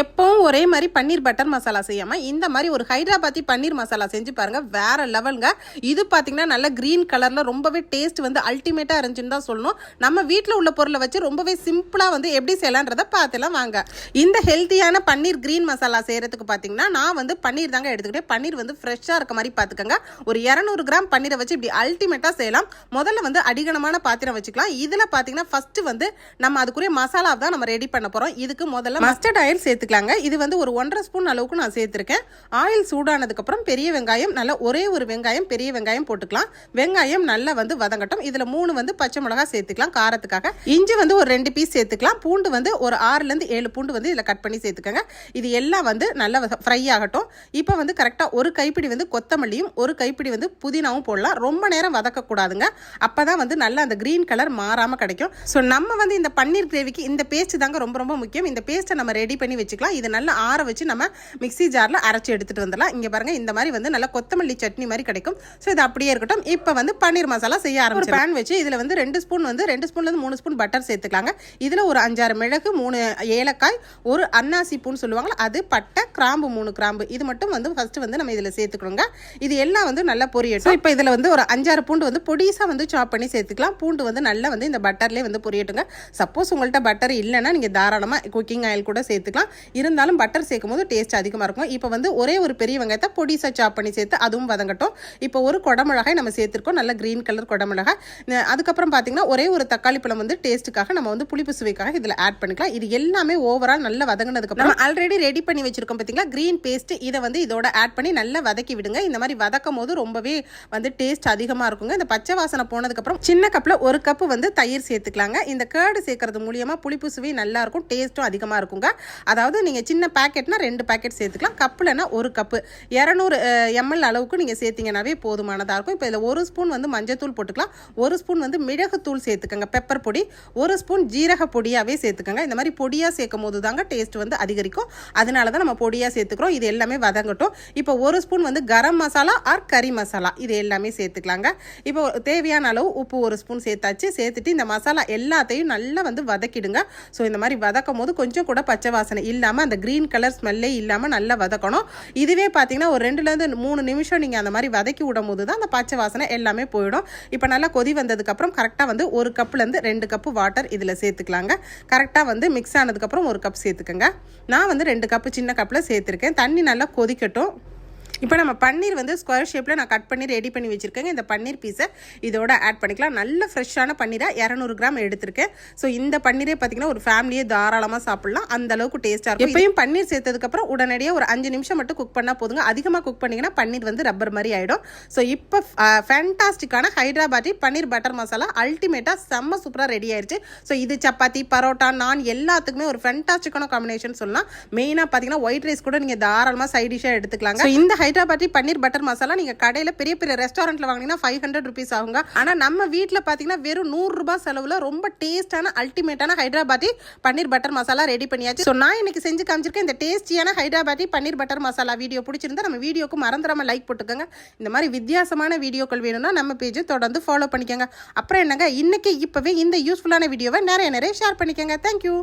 எப்பவும் ஒரே மாதிரி பன்னீர் பட்டர் மசாலா செய்யாமல் இந்த மாதிரி ஒரு ஹைதராபாத்தி பன்னீர் மசாலா செஞ்சு பாருங்கள் வேறு லெவலுங்க. இது பார்த்திங்கன்னா நல்ல க்ரீன் கலரில் ரொம்பவே டேஸ்ட் வந்து அல்டிமேட்டாக இருந்துச்சுன்னு தான் சொல்லணும். நம்ம வீட்டில் உள்ள பொருளை வச்சு ரொம்பவே சிம்பிளாக வந்து எப்படி செய்யலான்றதை பார்த்துலாம் வாங்க. இந்த ஹெல்த்தியான பன்னீர் க்ரீன் மசாலா செய்கிறதுக்கு பார்த்திங்கன்னா நான் வந்து பன்னீர் தாங்க எடுத்துக்கிட்டேன். பன்னீர் வந்து ஃப்ரெஷ்ஷாக இருக்க மாதிரி பார்த்துக்கோங்க ஒரு இரநூறு கிராம் பன்னீரை வச்சு இப்படி அல்டிமேட்டாக செய்யலாம். முதல்ல வந்து அடிகனமான பாத்திரம் வச்சுக்கலாம். இதில் பார்த்திங்கன்னா ஃபஸ்ட்டு வந்து நம்ம அதுக்குரிய மசாலா தான் நம்ம ரெடி பண்ண போகிறோம் இதுக்கு முதல்ல மஸ்டர்ட் ஆயில் சேர்த்து சேர்த்துக்கலாங்க இது வந்து ஒரு ஒன்றரை ஸ்பூன் அளவுக்கு நான் சேர்த்துருக்கேன். ஆயில் சூடானதுக்கப்புறம் பெரிய வெங்காயம் நல்லா ஒரே ஒரு வெங்காயம் பெரிய வெங்காயம் போட்டுக்கலாம். வெங்காயம் நல்லா வந்து வதங்கட்டும். இதில் மூணு வந்து பச்சை மிளகா சேர்த்துக்கலாம் காரத்துக்காக. இஞ்சி வந்து ஒரு ரெண்டு பீஸ் சேர்த்துக்கலாம். பூண்டு வந்து ஒரு ஆறுலேருந்து ஏழு பூண்டு வந்து இதில் கட் பண்ணி சேர்த்துக்கோங்க. இது எல்லாம் வந்து நல்லா ஃப்ரை ஆகட்டும். இப்போ வந்து கரெக்டாக ஒரு கைப்பிடி வந்து கொத்தமல்லியும் ஒரு கைப்பிடி வந்து புதினாவும் போடலாம். ரொம்ப நேரம் வதக்கக்கூடாதுங்க. அப்போ தான் வந்து நல்லா அந்த க்ரீன் கலர் மாறாமல் கிடைக்கும். ஸோ நம்ம வந்து இந்த பன்னீர் கிரேவிக்கு இந்த பேஸ்ட் தாங்க ரொம்ப ரொம்ப முக்கியம். இந்த பேஸ்ட்டை நம்ம ரெடி பண்ணி வச்சுக்கலாம். இது நல்லா ஆற வச்சு நம்ம மிக்ஸி ஜாரில் அரைச்சி எடுத்துகிட்டு வந்துடலாம். இங்கே பாருங்கள் இந்த மாதிரி வந்து நல்லா கொத்தமல்லி சட்னி மாதிரி கிடைக்கும். ஸோ இது அப்படியே இருக்கட்டும். இப்போ வந்து பன்னீர் மசாலா செய்ய ஆரம்பிச்சு பேன் வச்சு இதில் வந்து ரெண்டு ஸ்பூன் வந்து ரெண்டு ஸ்பூன்லேருந்து மூணு ஸ்பூன் பட்டர் சேர்த்துக்கலாங்க. இதில் ஒரு அஞ்சாறு மிளகு மூணு ஏலக்காய் ஒரு அன்னாசி பூன்னு சொல்லுவாங்களா அது பட்டை கிராம்பு மூணு கிராம்பு. இது மட்டும் வந்து ஃபர்ஸ்ட் வந்து நம்ம இதில் சேர்த்துக்கணுங்க. இது எல்லாம் வந்து நல்லா பொரியட்டும். இப்போ இதில் வந்து ஒரு அஞ்சாறு பூண்டு வந்து பொடிசாக வந்து சாப் பண்ணி சேர்த்துக்கலாம். பூண்டு வந்து நல்லா வந்து இந்த பட்டர்லேயே வந்து பொரியட்டுங்க. சப்போஸ் உங்கள்கிட்ட பட்டர் இல்லைன்னா நீங்கள் தாராளமாக குக்கிங் ஆயில் கூட சேர்த்துக்கலாம். இருந்தாலும் பட்டர் சேர்க்கும் போது டேஸ்ட் அதிகமாக இருக்கும். இப்போ வந்து ஒரே ஒரு பெரிய வெங்காயத்தை பொடிசாக சாப் பண்ணி சேர்த்து அதுவும் வதங்கட்டும். இப்போ ஒரு குடமிளகாய் நம்ம சேர்த்துருக்கோம். நல்ல க்ரீன் கலர் குடமிளகாய். அதுக்கப்புறம் பார்த்தீங்கன்னா ஒரே ஒரு தக்காளி பழம் வந்து டேஸ்ட்டுக்காக நம்ம வந்து புளிப்பு சுவைக்காக இதில் ஆட் பண்ணிக்கலாம். இது எல்லாமே ஓவரால் நல்லா வதங்கினதுக்கப்புறம் ஆல்ரெடி ரெடி பண்ணி வச்சிருக்கோம் பார்த்தீங்களா க்ரீன் பேஸ்ட் இதை வந்து இதோட ஆட் பண்ணி நல்லா வதக்கி விடுங்க. இந்த மாதிரி வதக்கும் போது ரொம்பவே வந்து டேஸ்ட் அதிகமாக இருக்குங்க. இந்த பச்சை வாசனை போனதுக்கப்புறம் சின்ன கப்பில் ஒரு கப்பு வந்து தயிர் சேர்த்துக்கலாங்க. இந்த கேர்டு சேர்க்கறது மூலியமாக புளிப்பு சுவை நல்லா இருக்கும். டேஸ்ட்டும் அதிகமாக இருக்குங்க. அதாவது அதாவது நீங்கள் சின்ன பேக்கெட்னா ரெண்டு பேக்கெட் சேர்த்துக்கலாம். கப்புலனா ஒரு கப்பு. இரநூறு எம்எல் அளவுக்கு நீங்கள் சேர்த்திங்கனாவே போதுமானதாக இருக்கும். இப்போ இதில் ஒரு ஸ்பூன் வந்து மஞ்சத்தூள் போட்டுக்கலாம். ஒரு ஸ்பூன் வந்து மிளகுத்தூள் சேர்த்துக்கோங்க. பெப்பர் பொடி. ஒரு ஸ்பூன் ஜீரக பொடியாகவே சேர்த்துக்கோங்க. இந்த மாதிரி பொடியாக சேர்க்கும் போது தாங்க டேஸ்ட் வந்து அதிகரிக்கும். அதனால தான் நம்ம பொடியாக சேர்த்துக்கிறோம். இது எல்லாமே வதங்கட்டும். இப்போ ஒரு ஸ்பூன் வந்து கரம் மசாலா ஆர் கறி மசாலா. இது எல்லாமே சேர்த்துக்கலாங்க. இப்போ தேவையான அளவு உப்பு ஒரு ஸ்பூன் சேர்த்தாச்சு. சேர்த்துட்டு இந்த மசாலா எல்லாத்தையும் நல்லா வந்து வதக்கிடுங்க. ஸோ இந்த மாதிரி வதக்கும் போது கொஞ்சம் கூட பச்சை வாசனை இல்லாமல் அந்த க்ரீன் கலர் ஸ்மெல்லே இல்லாமல் நல்லா வதக்கணும். இதுவே பார்த்தீங்கன்னா ஒரு ரெண்டுலேருந்து மூணு நிமிஷம் நீங்கள் அந்த மாதிரி வதக்கி விடும் போது தான் அந்த பச்சை வாசனை எல்லாமே போயிடும். இப்போ நல்லா கொதி வந்ததுக்கப்புறம் கரெக்டாக வந்து ஒரு கப்புலேருந்து ரெண்டு கப்பு வாட்டர் இதில் சேர்த்துக்கலாங்க. கரெக்டாக வந்து மிக்ஸ் ஆனதுக்கப்புறம் ஒரு கப் சேர்த்துக்கோங்க. நான் வந்து ரெண்டு கப்பு சின்ன கப்பில் சேர்த்துருக்கேன். தண்ணி நல்லா கொதிக்கட்டும். இப்போ நம்ம பன்னீர் வந்து ஸ்கொயர் ஷேப்பில் நான் கட் பண்ணி ரெடி பண்ணி வச்சுருக்கேங்க. இந்த பன்னீர் பீஸை இதோட ஆட் பண்ணிக்கலாம். நல்ல ஃப்ரெஷ்ஷான பன்னீராக இரநூறு கிராம் எடுத்திருக்கேன். ஸோ இந்த பன்னீரே பார்த்தீங்கன்னா ஒரு ஃபேமிலியே தாராளமாக சாப்பிட்லாம். அந்த அளவுக்கு டேஸ்ட்டாக இருக்கும். எப்பயும் பன்னீர் சேர்த்ததுக்கப்புறம் உடனடியாக ஒரு அஞ்சு நிமிஷம் மட்டும் குக் பண்ணால் போதுங்க. அதிகமாக குக் பண்ணிங்கன்னா பன்னீர் வந்து ரப்பர் மாதிரி ஆகிடும் ஸோ இப்போ ஃபேண்டாஸ்டிக்கான ஹைதராபாத்தி பன்னீர் பட்டர் மசாலா அல்டிமேட்டாக செம்ம சூப்பராக ரெடி ஆயிருச்சு. ஸோ இது சப்பாத்தி பரோட்டா நான் எல்லாத்துக்குமே ஒரு ஃபேண்டாஸ்டிக்கான காம்பினேஷன் சொல்லலாம். மெயினாக பார்த்தீங்கன்னா ஒயிட் ரைஸ் கூட நீங்கள் தாராளமாக சைட் டிஷ்ஷாக எடுத்துக்கலாங்க. இந்த ஹைதராபாத்தி பன்னீர் பட்டர் மசாலா நீங்கள் கடையில் பெரிய பெரிய ரெஸ்டாரண்ட்டில் வாங்கினீங்கன்னா ஃபைவ் ஹண்ட்ரட் ருபீஸ் ஆகுங்க. ஆனால் நம்ம வீட்டில் பார்த்தீங்கன்னா வெறும் நூறுரூபா செலவில் ரொம்ப டேஸ்டான அல்டிமேட்டான ஹைதராபாத்தி பன்னீர் பட்டர் மசாலா ரெடி பண்ணியாச்சு. ஸோ நான் இன்னைக்கு செஞ்சு காமிச்சிருக்கேன் இந்த டேஸ்டியான ஹைதராபாத்தி பன்னீர் பட்டர் மசாலா வீடியோ பிடிச்சிருந்தா நம்ம வீடியோக்கு மறந்துடாம லைக் போட்டுக்கோங்க. இந்த மாதிரி வித்தியாசமான வீடியோக்கள் வேணும்னா நம்ம பேஜை தொடர்ந்து ஃபாலோ பண்ணிக்கோங்க. அப்புறம் என்னங்க இன்னைக்கு இப்போவே இந்த யூஸ்ஃபுல்லான வீடியோவை நிறைய நிறைய ஷேர் பண்ணிக்கோங்க. தேங்க்யூ